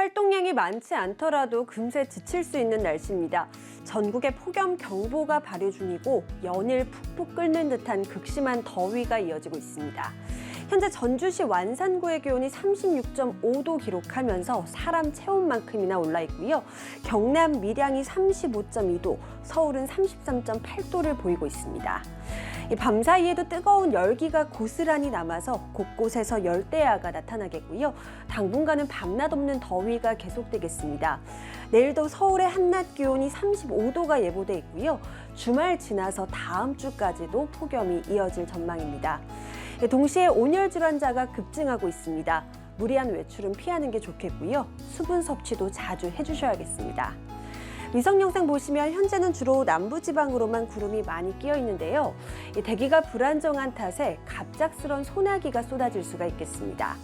활동량이 많지 않더라도 금세 지칠 수 있는 날씨입니다. 전국에 폭염 경보가 발효 중이고 연일 푹푹 끓는 듯한 극심한 더위가 이어지고 있습니다. 현재 전주시 완산구의 기온이 36.5도 기록하면서 사람 체온만큼이나 올라 있고요. 경남 밀양이 35.2도, 서울은 33.8도를 보이고 있습니다. 이 밤사이에도 뜨거운 열기가 고스란히 남아서 곳곳에서 열대야가 나타나겠고요. 당분간은 밤낮 없는 더위가 계속되겠습니다. 내일도 서울의 한낮 기온이 35도가 예보돼 있고요. 주말 지나서 다음 주까지도 폭염이 이어질 전망입니다. 동시에 온열 질환자가 급증하고 있습니다. 무리한 외출은 피하는 게 좋겠고요. 수분 섭취도 자주 해주셔야겠습니다. 위성 영상 보시면 현재는 주로 남부지방으로만 구름이 많이 끼어 있는데요. 이 대기가 불안정한 탓에 갑작스런 소나기가 쏟아질 수가 있겠습니다.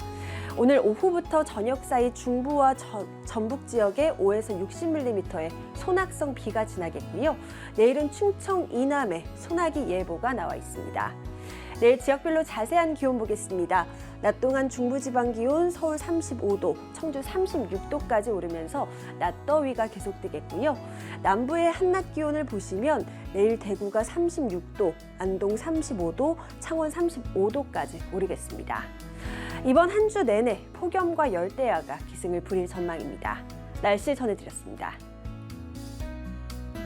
오늘 오후부터 저녁 사이 중부와 전, 전북 지역에 5에서 60mm의 소낙성 비가 지나겠고요. 내일은 충청 이남에 소나기 예보가 나와 있습니다. 내일 지역별로 자세한 기온 보겠습니다. 낮 동안 중부지방 기온 서울 35도, 청주 36도까지 오르면서 낮더위가 계속되겠고요. 남부의 한낮 기온을 보시면 내일 대구가 36도, 안동 35도, 창원 35도까지 오르겠습니다. 이번 한 주 내내 폭염과 열대야가 기승을 부릴 전망입니다. 날씨 전해드렸습니다.